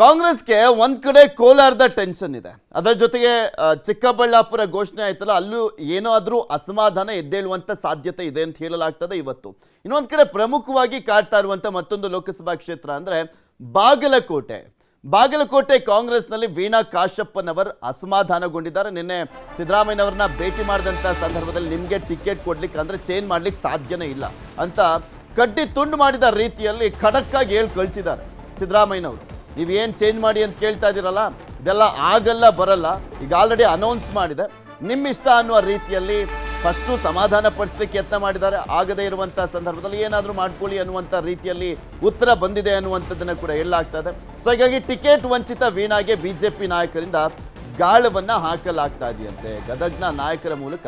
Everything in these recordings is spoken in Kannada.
ಕಾಂಗ್ರೆಸ್ಗೆ ಒಂದ್ ಕಡೆ ಕೋಲಾರದ ಟೆನ್ಷನ್ ಇದೆ. ಅದರ ಜೊತೆಗೆ ಚಿಕ್ಕಬಳ್ಳಾಪುರ ಘೋಷಣೆ ಆಯ್ತಲ್ಲ, ಅಲ್ಲೂ ಏನೋ ಆದ್ರೂ ಅಸಮಾಧಾನ ಎದ್ದೇಳುವಂತ ಸಾಧ್ಯತೆ ಇದೆ ಅಂತ ಹೇಳಲಾಗ್ತದೆ ಇವತ್ತು. ಇನ್ನೊಂದ್ ಕಡೆ ಪ್ರಮುಖವಾಗಿ ಕಾಡ್ತಾ ಇರುವಂತ ಮತ್ತೊಂದು ಲೋಕಸಭಾ ಕ್ಷೇತ್ರ ಅಂದ್ರೆ ಬಾಗಲಕೋಟೆ. ಬಾಗಲಕೋಟೆ ಕಾಂಗ್ರೆಸ್ನಲ್ಲಿ ವೀಣಾ ಕಾಶಪ್ಪನವರ್ ಅಸಮಾಧಾನಗೊಂಡಿದ್ದಾರೆ. ನಿನ್ನೆ ಸಿದ್ದರಾಮಯ್ಯನವರನ್ನ ಭೇಟಿ ಮಾಡಿದಂಥ ಸಂದರ್ಭದಲ್ಲಿ ನಿಮಗೆ ಟಿಕೆಟ್ ಕೊಡ್ಲಿಕ್ಕೆ ಅಂದ್ರೆ ಚೇಂಜ್ ಮಾಡ್ಲಿಕ್ಕೆ ಸಾಧ್ಯನೇ ಇಲ್ಲ ಅಂತ ಕಡ್ಡಿ ತುಂಡು ಮಾಡಿದ ರೀತಿಯಲ್ಲಿ ಖಡಕ್ಕಾಗಿ ಹೇಳಿ ಕಳಿಸಿದ್ದಾರೆ ಸಿದ್ದರಾಮಯ್ಯನವರು. ನೀವೇನು ಚೇಂಜ್ ಮಾಡಿ ಅಂತ ಕೇಳ್ತಾ ಇದ್ದೀರಲ್ಲ, ಇದೆಲ್ಲ ಆಗಲ್ಲ ಬರಲ್ಲ. ಈಗ ಆಲ್ರೆಡಿ ಅನೌನ್ಸ್ ಮಾಡಿದೆ. ನಿಮ್ಮ ಇಷ್ಟ ಅನ್ನುವ ರೀತಿಯಲ್ಲಿ ಫಸ್ಟು ಸಮಾಧಾನ ಪಡಿಸ್ಲಿಕ್ಕೆ ಯತ್ನ ಮಾಡಿದ್ದಾರೆ. ಆಗದೇ ಇರುವಂಥ ಸಂದರ್ಭದಲ್ಲಿ ಏನಾದರೂ ಮಾಡ್ಕೊಳ್ಳಿ ಅನ್ನುವಂಥ ರೀತಿಯಲ್ಲಿ ಉತ್ತರ ಬಂದಿದೆ ಅನ್ನುವಂಥದ್ದನ್ನು ಕೂಡ ಹೇಳಲಾಗ್ತಾ ಇದೆ. ಸೊ ಹೀಗಾಗಿ ಟಿಕೆಟ್ ವಂಚಿತ ವೀಣಾಗೆ ಬಿ ಜೆ ಪಿ ನಾಯಕರಿಂದ ಗಾಳವನ್ನು ಹಾಕಲಾಗ್ತಾ ಇದೆಯಂತೆ. ಗದಗ್ನ ನಾಯಕರ ಮೂಲಕ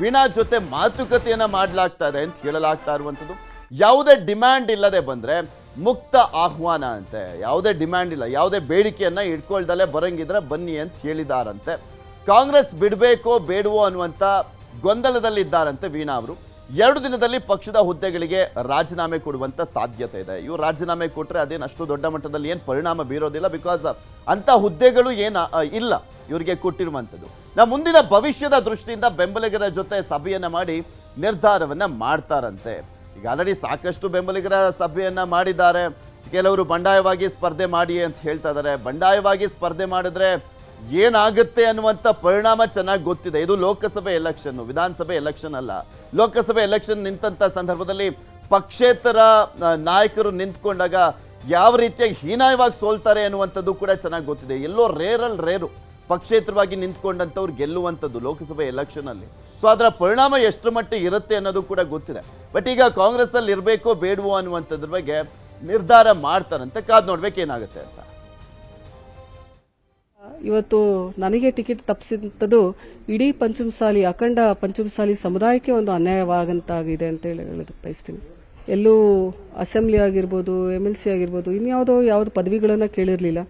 ವೀಣಾ ಜೊತೆ ಮಾತುಕತೆಯನ್ನು ಮಾಡಲಾಗ್ತಾ ಇದೆ ಅಂತ ಹೇಳಲಾಗ್ತಾ ಇರುವಂಥದ್ದು. ಯಾವುದೇ ಡಿಮ್ಯಾಂಡ್ ಇಲ್ಲದೆ ಬಂದ್ರೆ ಮುಕ್ತ ಆಹ್ವಾನ ಅಂತೆ. ಯಾವುದೇ ಡಿಮ್ಯಾಂಡ್ ಇಲ್ಲ. ಯಾವುದೇ ಬೇಡಿಕೆಯನ್ನು ಇಟ್ಕೊಳ್ದಲೆ ಬರಂಗಿದ್ರೆ ಬನ್ನಿ ಅಂತ ಹೇಳಿದಾರಂತೆ. ಕಾಂಗ್ರೆಸ್ ಬಿಡಬೇಕೋ ಬೇಡವೋ ಅನ್ನುವಂಥ ಗೊಂದಲದಲ್ಲಿದ್ದಾರಂತೆ ವೀಣಾ ಅವರು. ಎರಡು ದಿನದಲ್ಲಿ ಪಕ್ಷದ ಹುದ್ದೆಗಳಿಗೆ ರಾಜೀನಾಮೆ ಕೊಡುವಂಥ ಸಾಧ್ಯತೆ ಇದೆ. ಇವರು ರಾಜೀನಾಮೆ ಕೊಟ್ಟರೆ ಅದೇನು ಅಷ್ಟು ದೊಡ್ಡ ಮಟ್ಟದಲ್ಲಿ ಏನು ಪರಿಣಾಮ ಬೀರೋದಿಲ್ಲ ಬಿಕಾಸ್ ಅಂಥ ಹುದ್ದೆಗಳು ಏನು ಇಲ್ಲ. ಇವರಿಗೆ ಕೊಟ್ಟಿರುವಂಥದ್ದು. ನಾ ಮುಂದಿನ ಭವಿಷ್ಯದ ದೃಷ್ಟಿಯಿಂದ ಬೆಂಬಲಿಗರ ಜೊತೆ ಸಭೆಯನ್ನು ಮಾಡಿ ನಿರ್ಧಾರವನ್ನು ಮಾಡ್ತಾರಂತೆ. ಈಗ ಆಲ್ರೆಡಿ ಸಾಕಷ್ಟು ಬೆಂಬಲಿಗರ ಸಭೆಯನ್ನ ಮಾಡಿದ್ದಾರೆ. ಕೆಲವರು ಬಂಡಾಯವಾಗಿ ಸ್ಪರ್ಧೆ ಮಾಡಿ ಅಂತ ಹೇಳ್ತಾ ಇದ್ದಾರೆ. ಬಂಡಾಯವಾಗಿ ಸ್ಪರ್ಧೆ ಮಾಡಿದ್ರೆ ಏನಾಗುತ್ತೆ ಅನ್ನುವಂಥ ಪರಿಣಾಮ ಚೆನ್ನಾಗಿ ಗೊತ್ತಿದೆ. ಇದು ಲೋಕಸಭೆ ಎಲೆಕ್ಷನ್ ವಿಧಾನಸಭೆ ಎಲೆಕ್ಷನ್ ಅಲ್ಲ. ಲೋಕಸಭೆ ಎಲೆಕ್ಷನ್ ನಿಂತಂಥ ಸಂದರ್ಭದಲ್ಲಿ ಪಕ್ಷೇತರ ನಾಯಕರು ನಿಂತ್ಕೊಂಡಾಗ ಯಾವ ರೀತಿಯಾಗಿ ಹೀನಾಯವಾಗಿ ಸೋಲ್ತಾರೆ ಅನ್ನುವಂಥದ್ದು ಕೂಡ ಚೆನ್ನಾಗಿ ಗೊತ್ತಿದೆ. ಎಲ್ಲೋ ರೇರಲ್ಲಿ ರೇರು ಪಕ್ಷೇತರವಾಗಿ ನಿಂತ್ಕೊಂಡಂಥವ್ರು ಗೆಲ್ಲುವಂಥದ್ದು ಲೋಕಸಭೆ ಎಲೆಕ್ಷನಲ್ಲಿ ಸೊ ಅದರ ಪರಿಣಾಮ ಎಷ್ಟು ಮಟ್ಟಿಗೆ ಇರುತ್ತೆ ಅನ್ನೋದು ಕೂಡ ಗೊತ್ತಿದೆ. ಬಟ್ ಈಗ ಕಾಂಗ್ರೆಸ್ಸಲ್ಲಿ ಇರಬೇಕೋ ಬೇಡವೋ ಅನ್ನುವಂಥದ್ರ ಬಗ್ಗೆ ನಿರ್ಧಾರ ಮಾಡ್ತಾರಂತೆ ಕಾದ್ ನೋಡ್ಬೇಕೇನಾಗುತ್ತೆ ಅಂತ. ಇವತ್ತು ನನಗೆ ಟಿಕೆಟ್ ತಪ್ಪಿಸಿದಂಥದ್ದು ಇಡೀ ಪಂಚಮಸಾಲಿ, ಅಖಂಡ ಪಂಚಮಸಾಲಿ ಸಮುದಾಯಕ್ಕೆ ಒಂದು ಅನ್ಯಾಯವಾಗಂತಾಗಿದೆ ಅಂತ ಹೇಳಿ ಬಯಸ್ತೀನಿ. ಎಲ್ಲೂ ಅಸೆಂಬ್ಲಿ ಆಗಿರ್ಬೋದು, ಎಂ ಎಲ್ ಸಿ ಆಗಿರ್ಬೋದು, ಇನ್ಯಾವುದೋ ಯಾವುದು ಪದವಿಗಳನ್ನು ಕೇಳಿರಲಿಲ್ಲ.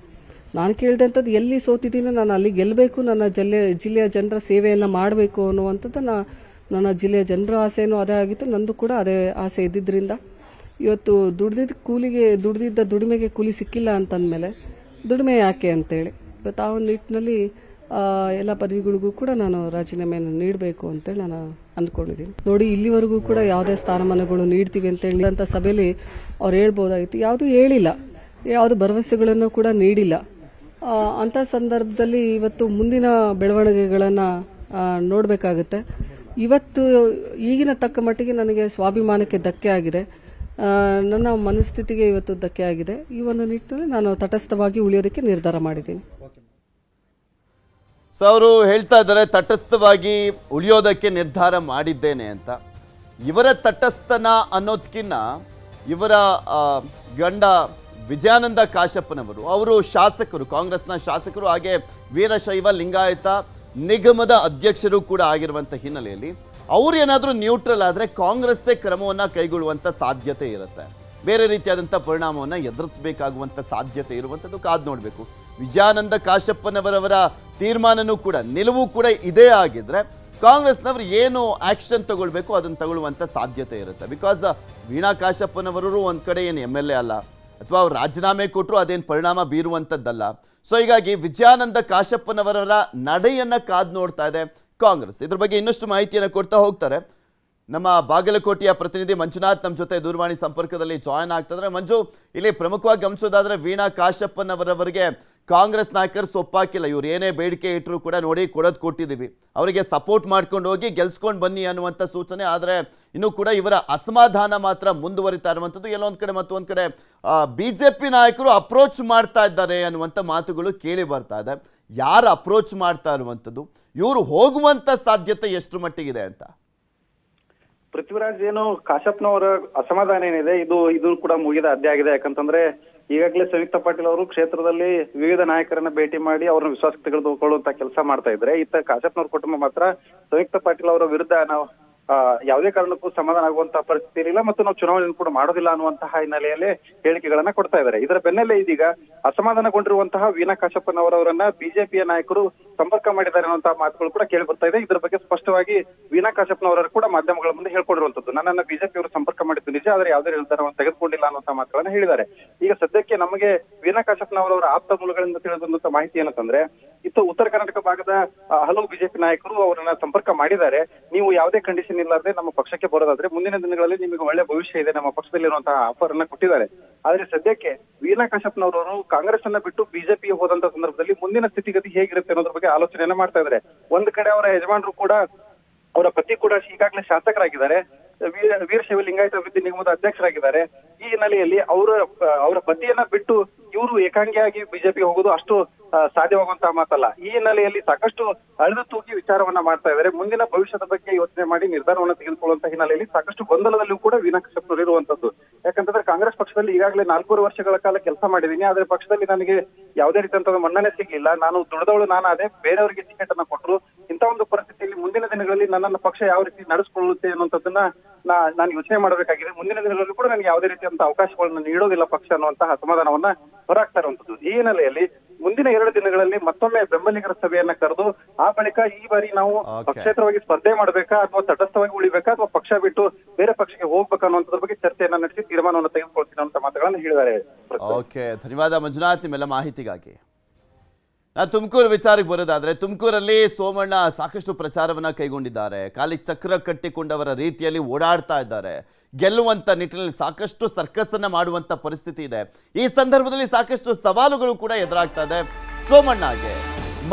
ನಾನು ಕೇಳಿದಂಥದ್ದು ಎಲ್ಲಿ ಸೋತಿದ್ದೀನೋ ನಾನು ಅಲ್ಲಿ ಗೆಲ್ಲಬೇಕು ನನ್ನ ಜಿಲ್ಲೆ, ಜಿಲ್ಲೆಯ ಜನರ ಸೇವೆಯನ್ನು ಮಾಡಬೇಕು ಅನ್ನುವಂಥದ್ದು ನಾನು ನನ್ನ ಜಿಲ್ಲೆಯ ಜನರ ಆಸೆಯೂ ಅದೇ ಆಗಿತ್ತು. ನಂದು ಕೂಡ ಅದೇ ಆಸೆ ಇದ್ದಿದ್ದರಿಂದ ಇವತ್ತು ದುಡ್ದಿದ್ದ ಕೂಲಿಗೆ, ದುಡ್ದಿದ್ದ ದುಡಿಮೆಗೆ ಕೂಲಿ ಸಿಕ್ಕಿಲ್ಲ ಅಂತಂದಮೇಲೆ ದುಡಿಮೆ ಯಾಕೆ ಅಂತೇಳಿ. ಇವತ್ತು ಆ ಒಂದು ನಿಟ್ಟಿನಲ್ಲಿ ಎಲ್ಲ ಪದವಿಗಳಿಗೂ ಕೂಡ ನಾನು ರಾಜೀನಾಮೆಯನ್ನು ನೀಡಬೇಕು ಅಂತೇಳಿ ನಾನು ಅಂದ್ಕೊಂಡಿದ್ದೀನಿ. ನೋಡಿ, ಇಲ್ಲಿವರೆಗೂ ಕೂಡ ಯಾವುದೇ ಸ್ಥಾನಮಾನಗಳು ನೀಡ್ತೀವಿ ಅಂತೇಳಿ ಅಂತ ಸಭೆಯಲ್ಲಿ ಅವ್ರು ಹೇಳ್ಬೋದಾಗಿತ್ತು. ಯಾವುದೂ ಹೇಳಿಲ್ಲ. ಯಾವುದು ಭರವಸೆಗಳನ್ನು ಕೂಡ ನೀಡಿಲ್ಲ. ಅಂಥ ಸಂದರ್ಭದಲ್ಲಿ ಇವತ್ತು ಮುಂದಿನ ಬೆಳವಣಿಗೆಗಳನ್ನು ನೋಡಬೇಕಾಗುತ್ತೆ. ಇವತ್ತು ಈಗಿನ ತಕ್ಕ ಮಟ್ಟಿಗೆ ನನಗೆ ಸ್ವಾಭಿಮಾನಕ್ಕೆ ಧಕ್ಕೆ ಆಗಿದೆ. ನನ್ನ ಮನಸ್ಥಿತಿಗೆ ಇವತ್ತು ಧಕ್ಕೆ ಆಗಿದೆ. ಈ ಒಂದು ನಿಟ್ಟಿನಲ್ಲಿ ನಾನು ತಟಸ್ಥವಾಗಿ ಉಳಿಯೋದಕ್ಕೆ ನಿರ್ಧಾರ ಮಾಡಿದ್ದೀನಿ. ಸೊ ಅವರು ಹೇಳ್ತಾ ಇದ್ದಾರೆ, ತಟಸ್ಥವಾಗಿ ಉಳಿಯೋದಕ್ಕೆ ನಿರ್ಧಾರ ಮಾಡಿದ್ದೇನೆ ಅಂತ. ಇವರ ತಟಸ್ಥನ ಅನ್ನೋದಕ್ಕಿಂತ ಇವರ ಗಂಡ ವಿಜಯಾನಂದ ಕಾಶಪ್ಪನವರು, ಅವರು ಶಾಸಕರು, ಕಾಂಗ್ರೆಸ್ನ ಶಾಸಕರು ಹಾಗೆ ವೀರಶೈವ ಲಿಂಗಾಯತ ನಿಗಮದ ಅಧ್ಯಕ್ಷರು ಕೂಡ ಆಗಿರುವಂಥ ಹಿನ್ನೆಲೆಯಲ್ಲಿ ಅವ್ರು ಏನಾದರೂ ನ್ಯೂಟ್ರಲ್ ಆದರೆ ಕಾಂಗ್ರೆಸ್ಸೇ ಕ್ರಮವನ್ನು ಕೈಗೊಳ್ಳುವಂಥ ಸಾಧ್ಯತೆ ಇರುತ್ತೆ. ಬೇರೆ ರೀತಿಯಾದಂಥ ಪರಿಣಾಮವನ್ನು ಎದುರಿಸಬೇಕಾಗುವಂಥ ಸಾಧ್ಯತೆ ಇರುವಂಥದ್ದು ಕಾದು ನೋಡಬೇಕು. ವಿಜಯಾನಂದ ಕಾಶಪ್ಪನವರವರ ತೀರ್ಮಾನನೂ ಕೂಡ, ನಿಲುವು ಕೂಡ ಇದೇ ಆಗಿದ್ರೆ ಕಾಂಗ್ರೆಸ್ನವರು ಏನು ಆಕ್ಷನ್ ತಗೊಳ್ಬೇಕು ಅದನ್ನು ತಗೊಳ್ಳುವಂಥ ಸಾಧ್ಯತೆ ಇರುತ್ತೆ. ಬಿಕಾಸ್ ವೀಣಾ ಕಾಶಪ್ಪನವರು ಒಂದು ಕಡೆ ಏನು ಎಂ ಎಲ್ ಎ ಅಲ್ಲ ಅಥವಾ ಅವ್ರು ರಾಜೀನಾಮೆ ಕೊಟ್ಟರು ಅದೇನು ಪರಿಣಾಮ ಬೀರುವಂಥದ್ದಲ್ಲ ಸೊ ಹೀಗಾಗಿ ವಿಜಯಾನಂದ ಕಾಶಪ್ಪನವರ ನಡೆಯನ್ನು ಕಾದು ನೋಡ್ತಾ ಇದೆ ಕಾಂಗ್ರೆಸ್. ಇದ್ರ ಬಗ್ಗೆ ಇನ್ನಷ್ಟು ಮಾಹಿತಿಯನ್ನು ಕೊಡ್ತಾ ಹೋಗ್ತಾರೆ. ನಮ್ಮ ಬಾಗಲಕೋಟೆಯ ಪ್ರತಿನಿಧಿ ಮಂಜುನಾಥ್ ನಮ್ಮ ಜೊತೆ ದೂರವಾಣಿ ಸಂಪರ್ಕದಲ್ಲಿ ಜಾಯ್ನ್ ಆಗ್ತಿದ್ರೆ ಮಂಜು, ಇಲ್ಲಿ ಪ್ರಮುಖವಾಗಿ ಗಮನಿಸೋದಾದ್ರೆ ವೀಣಾ ಕಾಶಪ್ಪನವರವರಿಗೆ ಕಾಂಗ್ರೆಸ್ ನಾಯಕರು ಸೊಪ್ಪಾಕಿಲ್ಲ, ಇವ್ರು ಏನೇ ಬೇಡಿಕೆ ಇಟ್ಟರು ಕೂಡ ನೋಡಿ ಕೊಡೋದು ಕೊಟ್ಟಿದ್ದೀವಿ. ಅವರಿಗೆ ಸಪೋರ್ಟ್ ಮಾಡ್ಕೊಂಡು ಹೋಗಿ ಗೆಲ್ಸ್ಕೊಂಡು ಬನ್ನಿ ಅನ್ನುವಂಥ ಸೂಚನೆ, ಆದರೆ ಇನ್ನೂ ಕೂಡ ಇವರ ಅಸಮಾಧಾನ ಮಾತ್ರ ಮುಂದುವರಿತಾ ಇರುವಂಥದ್ದು. ಎಲ್ಲೊಂದು ಕಡೆ ಮತ್ತೊಂದು ಕಡೆ ಬಿ ಜೆ ಪಿ ನಾಯಕರು ಅಪ್ರೋಚ್ ಮಾಡ್ತಾ ಇದ್ದಾರೆ ಅನ್ನುವಂಥ ಮಾತುಗಳು ಕೇಳಿ ಬರ್ತಾ ಇದೆ. ಯಾರು ಅಪ್ರೋಚ್ ಮಾಡ್ತಾ ಇರುವಂಥದ್ದು? ಇವರು ಹೋಗುವಂಥ ಸಾಧ್ಯತೆ ಎಷ್ಟು ಮಟ್ಟಿಗಿದೆ ಅಂತ? ಪೃಥ್ವಿರಾಜ್ ಏನು ಕಾಶಪ್ಪನವರ ಅಸಮಾಧಾನ ಏನಿದೆ, ಇದು ಇದು ಕೂಡ ಮುಗಿದ ಅಧ್ಯಾಯ ಆಗಿದೆ. ಯಾಕಂತಂದ್ರೆ, ಈಗಾಗಲೇ ಸಂಯುಕ್ತ ಪಾಟೀಲ್ ಅವರು ಕ್ಷೇತ್ರದಲ್ಲಿ ವಿವಿಧ ನಾಯಕರನ್ನ ಭೇಟಿ ಮಾಡಿ ಅವ್ರನ್ನ ವಿಶ್ವಾಸಕ್ಕೆ ತೆಗೆದುಕೊಳ್ಳುವಂತ ಕೆಲಸ ಮಾಡ್ತಾ ಇದ್ರೆ ಇತ್ತ ಕಾಶಪ್ಪನವ್ರ ಕುಟುಂಬ ಮಾತ್ರ ಸಂಯುಕ್ತ ಪಾಟೀಲ್ ಅವರ ವಿರುದ್ಧ ನಾವು ಯಾವುದೇ ಕಾರಣಕ್ಕೂ ಸಮಾಧಾನ ಆಗುವಂತಹ ಪರಿಸ್ಥಿತಿ ಇರಲಿಲ್ಲ ಮತ್ತು ನಾವು ಚುನಾವಣೆಯನ್ನು ಕೂಡ ಮಾಡೋದಿಲ್ಲ ಅನ್ನುವಂತಹ ಹಿನ್ನೆಲೆಯಲ್ಲಿ ಹೇಳಿಕೆಗಳನ್ನ ಕೊಡ್ತಾ ಇದ್ದಾರೆ. ಇದರ ಬೆನ್ನಲ್ಲೇ ಇದೀಗ ಅಸಮಾಧಾನಗೊಂಡಿರುವಂತಹ ವೀಣಾ ಕಾಶಪ್ಪನವರವರನ್ನ ಬಿಜೆಪಿಯ ನಾಯಕರು ಸಂಪರ್ಕ ಮಾಡಿದ್ದಾರೆ ಅನ್ನುವಂತಹ ಮಾತುಗಳು ಕೂಡ ಕೇಳಿ ಬರ್ತಾ ಇದೆ. ಇದರ ಬಗ್ಗೆ ಸ್ಪಷ್ಟವಾಗಿ ವೀಣಾ ಕಾಶಪ್ಪನವರರು ಕೂಡ ಮಾಧ್ಯಮಗಳ ಮುಂದೆ ಹೇಳ್ಕೊಂಡಿರುವಂತದ್ದು. ನನ್ನನ್ನು ಬಿಜೆಪಿ ಅವರು ಸಂಪರ್ಕ ಮಾಡಿದ್ದು ನಿಜ, ಆದರೆ ಯಾವುದೇ ನಿರ್ಧಾರವನ್ನು ತೆಗೆದುಕೊಂಡಿಲ್ಲ ಅನ್ನುವಂತಹ ಮಾತುಗಳನ್ನ ಹೇಳಿದ್ದಾರೆ. ಈಗ ಸದ್ಯಕ್ಕೆ ನಮಗೆ ವೀಣಾ ಕಾಶಪ್ಪನವರವರ ಆಪ್ತ ಮೂಲಗಳಿಂದ ತಿಳಿದಂತ ಮಾಹಿತಿ ಏನಂತಂದ್ರೆ ಇತ್ತು ಉತ್ತರ ಕರ್ನಾಟಕ ಭಾಗದ ಹಲವು ಬಿಜೆಪಿ ನಾಯಕರು ಅವರನ್ನ ಸಂಪರ್ಕ ಮಾಡಿದ್ದಾರೆ. ನೀವು ಯಾವುದೇ ಕಂಡೀಷನ್ ಇಲ್ಲದೆ ನಮ್ಮ ಪಕ್ಷಕ್ಕೆ ಬರೋದಾದ್ರೆ ಮುಂದಿನ ದಿನಗಳಲ್ಲಿ ನಿಮಗೆ ಒಳ್ಳೆ ಭವಿಷ್ಯ ಇದೆ, ನಮ್ಮ ಪಕ್ಷದಲ್ಲಿ ಇರುವಂತಹ ಆಫರ್ ಅನ್ನ ಕೊಟ್ಟಿದ್ದಾರೆ. ಆದ್ರೆ ಸದ್ಯಕ್ಕೆ ವೀಣಾ ಕಾಶಪ್ಪನವರವರು ಕಾಂಗ್ರೆಸ್ ಅನ್ನ ಬಿಟ್ಟು ಬಿಜೆಪಿ ಹೋದಂತ ಸಂದರ್ಭದಲ್ಲಿ ಮುಂದಿನ ಸ್ಥಿತಿಗತಿ ಹೇಗಿರುತ್ತೆ ಅನ್ನೋದ್ರ ಬಗ್ಗೆ ಆಲೋಚನೆಯನ್ನ ಮಾಡ್ತಾ ಇದ್ದಾರೆ. ಒಂದ್ ಕಡೆ ಅವರ ಯಜಮಾನರು ಕೂಡ, ಅವರ ಪತಿ ಕೂಡ ಈಗಾಗಲೇ ಶಾಸಕರಾಗಿದ್ದಾರೆ. ವೀರ ವೀರಶೈವ ಲಿಂಗಾಯತ ಅಭಿವೃದ್ಧಿ ನಿಗಮದ ಅಧ್ಯಕ್ಷರಾಗಿದ್ದಾರೆ. ಈ ಹಿನ್ನೆಲೆಯಲ್ಲಿ ಅವರ ಅವರ ಪತಿಯನ್ನ ಬಿಟ್ಟು ಇವರು ಏಕಾಂಗಿಯಾಗಿ ಬಿಜೆಪಿ ಹೋಗೋದು ಅಷ್ಟು ಸಾಧ್ಯವಾಗುವಂತಹ ಮಾತಲ್ಲ. ಈ ಹಿನ್ನೆಲೆಯಲ್ಲಿ ಸಾಕಷ್ಟು ಅಳೆದು ತೂಗಿ ವಿಚಾರವನ್ನ ಮಾಡ್ತಾ ಇದ್ದಾರೆ. ಮುಂದಿನ ಭವಿಷ್ಯದ ಬಗ್ಗೆ ಯೋಚನೆ ಮಾಡಿ, ನಿರ್ಧಾರವನ್ನ ತೆಗೆದುಕೊಳ್ಳುವಂತಹ ಹಿನ್ನೆಲೆಯಲ್ಲಿ ಸಾಕಷ್ಟು ಗೊಂದಲದಲ್ಲೂ ಕೂಡ ಕಶ್ಯಪ್ನವರು ಇರುವಂತದ್ದು. ಯಾಕಂತಂದ್ರೆ ಕಾಂಗ್ರೆಸ್ ಪಕ್ಷದಲ್ಲಿ ಈಗಾಗಲೇ ನಾಲ್ಕೂರು ವರ್ಷಗಳ ಕಾಲ ಕೆಲಸ ಮಾಡಿದ್ದೀನಿ. ಆದ್ರೆ ಪಕ್ಷದಲ್ಲಿ ನನಗೆ ಯಾವುದೇ ರೀತಿಯಂತ ಮನ್ನಣೆ ಸಿಗ್ಲಿಲ್ಲ. ನಾನು ದುಡಿದವಳು ನಾನಾದೆ, ಬೇರೆಯವರಿಗೆ ಟಿಕೆಟ್ ಅನ್ನ ಕೊಟ್ಟರು ಇಂಥ ಒಂದು ಪರಿಸ್ಥಿತಿಯಲ್ಲಿ ಮುಂದಿನ ದಿನಗಳಲ್ಲಿ ನನ್ನನ್ನು ಪಕ್ಷ ಯಾವ ರೀತಿ ನಡೆಸಿಕೊಳ್ಳುತ್ತೆ ಅನ್ನುವಂಥದ್ದನ್ನ ನಾನು ಯೋಚನೆ ಮಾಡಬೇಕಾಗಿದೆ. ಮುಂದಿನ ದಿನಗಳಲ್ಲಿ ಕೂಡ ನನಗೆ ಯಾವುದೇ ರೀತಿಯಂತ ಅವಕಾಶಗಳನ್ನು ನೀಡೋದಿಲ್ಲ ಪಕ್ಷ ಅನ್ನುವಂತಹ ಅಸಮಾಧಾನವನ್ನ ಹೊರಾಗ್ತಾ ಇರುವಂತದ್ದು. ಈ ಹಿನ್ನೆಲೆಯಲ್ಲಿ ಮುಂದಿನ ಎರಡು ದಿನಗಳಲ್ಲಿ ಮತ್ತೊಮ್ಮೆ ಬೆಂಬಲಿಗರ ಸಭೆಯನ್ನ ಕರೆದು ಆ ಬಳಿಕ ಈ ಬಾರಿ ನಾವು. ಪಕ್ಷೇತರವಾಗಿ ಸ್ಪರ್ಧೆ ಮಾಡಬೇಕಾ ಅಥವಾ ತಟಸ್ಥವಾಗಿ ಉಳಿಬೇಕಾ ಅಥವಾ ಪಕ್ಷ ಬಿಟ್ಟು ಬೇರೆ ಪಕ್ಷಕ್ಕೆ ಹೋಗ್ಬೇಕಾ ಅನ್ನುವಂಥದ್ರ ಬಗ್ಗೆ ಚರ್ಚೆಯನ್ನ ನಡೆಸಿ ತೀರ್ಮಾನವನ್ನು ತೆಗೆದುಕೊಳ್ತೀನಿ ಅಂತ ಮಾತುಗಳನ್ನು ಹೇಳಿದ್ದಾರೆ. ಓಕೆ ಧನ್ಯವಾದ ಮಂಜುನಾಥ್ ನಿಮ್ಮೆಲ್ಲ ಮಾಹಿತಿಗಾಗಿ. ನಾ ತುಮಕೂರು ವಿಚಾರಕ್ಕೆ ಬರೋದಾದರೆ, ತುಮಕೂರಲ್ಲಿ ಸೋಮಣ್ಣ ಸಾಕಷ್ಟು ಪ್ರಚಾರವನ್ನು ಕೈಗೊಂಡಿದ್ದಾರೆ. ಕಾಲಿಗೆ ಚಕ್ರ ಕಟ್ಟಿಕೊಂಡವರ ರೀತಿಯಲ್ಲಿ ಓಡಾಡ್ತಾ ಇದ್ದಾರೆ. ಗೆಲ್ಲುವಂಥ ನಿಟ್ಟಿನಲ್ಲಿ ಸಾಕಷ್ಟು ಸರ್ಕಸ್ಸನ್ನು ಮಾಡುವಂಥ ಪರಿಸ್ಥಿತಿ ಇದೆ. ಈ ಸಂದರ್ಭದಲ್ಲಿ ಸಾಕಷ್ಟು ಸವಾಲುಗಳು ಕೂಡ ಎದುರಾಗ್ತಾ ಇದೆ ಸೋಮಣ್ಣಗೆ.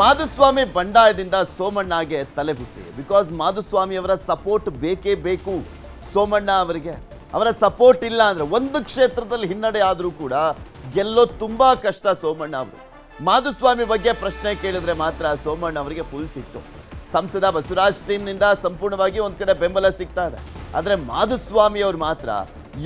ಮಾಧುಸ್ವಾಮಿ ಬಂಡಾಯದಿಂದ ಸೋಮಣ್ಣಗೆ ತಲೆಬಿಸಿ ಬಿಕಾಸ್ ಮಾಧುಸ್ವಾಮಿಯವರ ಸಪೋರ್ಟ್ ಬೇಕೇ ಬೇಕು ಸೋಮಣ್ಣ ಅವರಿಗೆ. ಅವರ ಸಪೋರ್ಟ್ ಇಲ್ಲ ಅಂದರೆ ಒಂದು ಕ್ಷೇತ್ರದಲ್ಲಿ ಹಿನ್ನಡೆ ಆದರೂ ಕೂಡ ಗೆಲ್ಲೋ ತುಂಬ ಕಷ್ಟ ಸೋಮಣ್ಣ ಅವರು. ಮಾಧುಸ್ವಾಮಿ ಬಗ್ಗೆ ಪ್ರಶ್ನೆ ಕೇಳಿದ್ರೆ ಮಾತ್ರ ಸೋಮಣ್ಣ ಅವರಿಗೆ ಫುಲ್ ಸಿಕ್ತು ಸಂಸದ ಬಸವರಾಜ್ ಟೀಮ್ನಿಂದ ಸಂಪೂರ್ಣವಾಗಿ ಒಂದು ಕಡೆ ಬೆಂಬಲ ಸಿಗ್ತಾ ಇದೆ. ಆದ್ರೆ ಮಾಧುಸ್ವಾಮಿ ಅವ್ರು ಮಾತ್ರ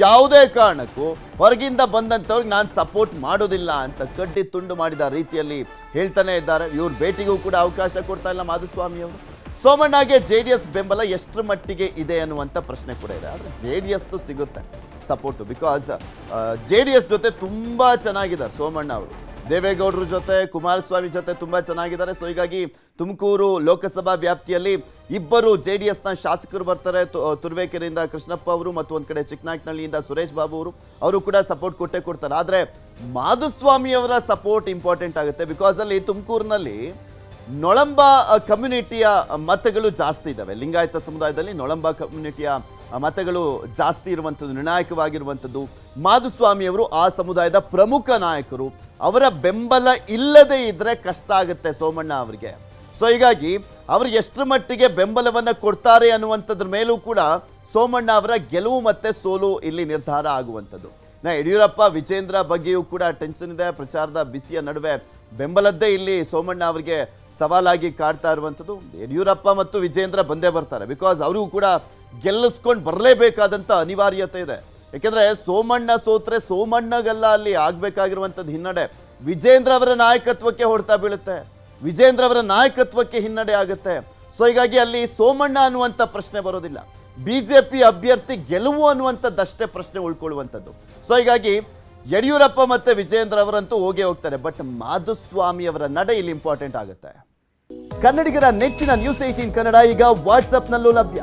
ಯಾವುದೇ ಕಾರಣಕ್ಕೂ ಹೊರಗಿಂದ ಬಂದಂಥವ್ರಿಗೆ ನಾನು ಸಪೋರ್ಟ್ ಮಾಡೋದಿಲ್ಲ ಅಂತ ಕಡ್ಡಿ ತುಂಡು ಮಾಡಿದ ರೀತಿಯಲ್ಲಿ ಹೇಳ್ತಾನೆ ಇದ್ದಾರೆ. ಇವ್ರ ಭೇಟಿಗೂ ಕೂಡ ಅವಕಾಶ ಕೊಡ್ತಾ ಇಲ್ಲ ಮಾಧುಸ್ವಾಮಿ ಅವರು. ಸೋಮಣ್ಣಗೆ ಜೆ ಡಿ ಎಸ್ ಬೆಂಬಲ ಎಷ್ಟರ ಮಟ್ಟಿಗೆ ಇದೆ ಅನ್ನುವಂಥ ಪ್ರಶ್ನೆ ಕೂಡ ಇದೆ. ಆದರೆ ಜೆ ಡಿ ಎಸ್ದು ಸಿಗುತ್ತೆ. Support because J D S ಜೊತೆ ತುಂಬ ಚೆನ್ನಾಗಿದ್ದಾರೆ ಸೋಮಣ್ಣ ಅವರು. ದೇವೇಗೌಡರ ಜೊತೆ, ಕುಮಾರಸ್ವಾಮಿ ಜೊತೆ ತುಂಬ ಚೆನ್ನಾಗಿದ್ದಾರೆ. ಸೊ ಹೀಗಾಗಿ ತುಮಕೂರು ಲೋಕಸಭಾ ವ್ಯಾಪ್ತಿಯಲ್ಲಿ ಇಬ್ಬರು ಜೆ ಡಿ ಎಸ್ನ ಶಾಸಕರು ಬರ್ತಾರೆ. ತುರುವೇಕೆರೆಯಿಂದ ಕೃಷ್ಣಪ್ಪ ಅವರು ಮತ್ತು ಒಂದು ಕಡೆ ಚಿಕ್ಕನಾಯಕನಹಳ್ಳಿಯಿಂದ ಸುರೇಶ್ ಬಾಬು ಅವರು ಅವರು ಕೂಡ ಸಪೋರ್ಟ್ ಕೊಟ್ಟೇ ಕೊಡ್ತಾರೆ. ಆದರೆ ಮಾಧುಸ್ವಾಮಿ ಅವರ ಸಪೋರ್ಟ್ ಇಂಪಾರ್ಟೆಂಟ್ ಆಗುತ್ತೆ. ಬಿಕಾಸ್ ಅಲ್ಲಿ ತುಮಕೂರಿನಲ್ಲಿ ನೊಳಂಬ ಕಮ್ಯುನಿಟಿಯ ಮತಗಳು ಜಾಸ್ತಿ ಇದ್ದಾವೆ ಲಿಂಗಾಯತ ಸಮುದಾಯದಲ್ಲಿ ನೊಳಂಬ ಕಮ್ಯುನಿಟಿಯ ಮತಗಳು ಜಾಸ್ತಿ ಇರುವಂಥದ್ದು, ನಿರ್ಣಾಯಕವಾಗಿರುವಂಥದ್ದು. ಮಾಧುಸ್ವಾಮಿಯವರು ಆ ಸಮುದಾಯದ ಪ್ರಮುಖ ನಾಯಕರು. ಅವರ ಬೆಂಬಲ ಇಲ್ಲದೆ ಇದ್ರೆ ಕಷ್ಟ ಆಗುತ್ತೆ ಸೋಮಣ್ಣ ಅವರಿಗೆ. ಸೊ ಹೀಗಾಗಿ ಅವರು ಎಷ್ಟರ ಮಟ್ಟಿಗೆ ಬೆಂಬಲವನ್ನು ಕೊಡ್ತಾರೆ ಅನ್ನುವಂಥದ್ರ ಮೇಲೂ ಕೂಡ ಸೋಮಣ್ಣ ಅವರ ಗೆಲುವು ಮತ್ತೆ ಸೋಲು ಇಲ್ಲಿ ನಿರ್ಧಾರ ಆಗುವಂಥದ್ದು. ನಾ ಯಡಿಯೂರಪ್ಪ, ವಿಜೇಂದ್ರ ಬಗ್ಗೆಯೂ ಕೂಡ ಟೆನ್ಷನ್ ಇದೆ, ಪ್ರಚಾರದ ಬಿಸಿಯ ನಡುವೆ ಬೆಂಬಲದ್ದೇ ಇಲ್ಲಿ ಸೋಮಣ್ಣ ಅವರಿಗೆ ಸವಾಲಾಗಿ ಕಾಡ್ತಾ ಇರುವಂಥದ್ದು. ಯಡಿಯೂರಪ್ಪ ಮತ್ತು ವಿಜೇಂದ್ರ ಬಂದೇ ಬರ್ತಾರೆ. ಬಿಕಾಸ್ ಅವರಿಗೂ ಕೂಡ ಗೆಲ್ಲಿಸ್ಕೊಂಡು ಬರಲೇಬೇಕಾದಂಥ ಅನಿವಾರ್ಯತೆ ಇದೆ. ಯಾಕೆಂದ್ರೆ ಸೋಮಣ್ಣ ಸೋತ್ರೆ ಸೋಮಣ್ಣಗೆಲ್ಲ ಅಲ್ಲಿ ಆಗ್ಬೇಕಾಗಿರುವಂಥದ್ದು ಹಿನ್ನಡೆ ವಿಜೇಂದ್ರ ಅವರ ನಾಯಕತ್ವಕ್ಕೆ ಹೊಡ್ತಾ ಬೀಳುತ್ತೆ. ವಿಜೇಂದ್ರ ಅವರ ನಾಯಕತ್ವಕ್ಕೆ ಹಿನ್ನಡೆ ಆಗುತ್ತೆ. ಸೊ ಹೀಗಾಗಿ ಅಲ್ಲಿ ಸೋಮಣ್ಣ ಅನ್ನುವಂಥ ಪ್ರಶ್ನೆ ಬರೋದಿಲ್ಲ. ಬಿ ಜೆ ಪಿ ಅಭ್ಯರ್ಥಿ ಗೆಲುವು ಅನ್ನುವಂಥದ್ದಷ್ಟೇ ಪ್ರಶ್ನೆ ಉಳ್ಕೊಳ್ಳುವಂಥದ್ದು. ಸೊ ಹೀಗಾಗಿ ಯಡಿಯೂರಪ್ಪ ಮತ್ತೆ ವಿಜೇಂದ್ರ ಅವರಂತೂ ಹೋಗೇ ಹೋಗ್ತಾರೆ. ಬಟ್ ಮಾಧುಸ್ವಾಮಿ ಅವರ ನಡೆ ಇಲ್ಲಿ ಇಂಪಾರ್ಟೆಂಟ್ ಆಗುತ್ತೆ. ಕನ್ನಡಿಗರ ನೆಚ್ಚಿನ ನ್ಯೂಸ್ ಏಟೀನ್ ಕನ್ನಡ ಈಗ ವಾಟ್ಸಪ್ನಲ್ಲೂ ಲಭ್ಯ.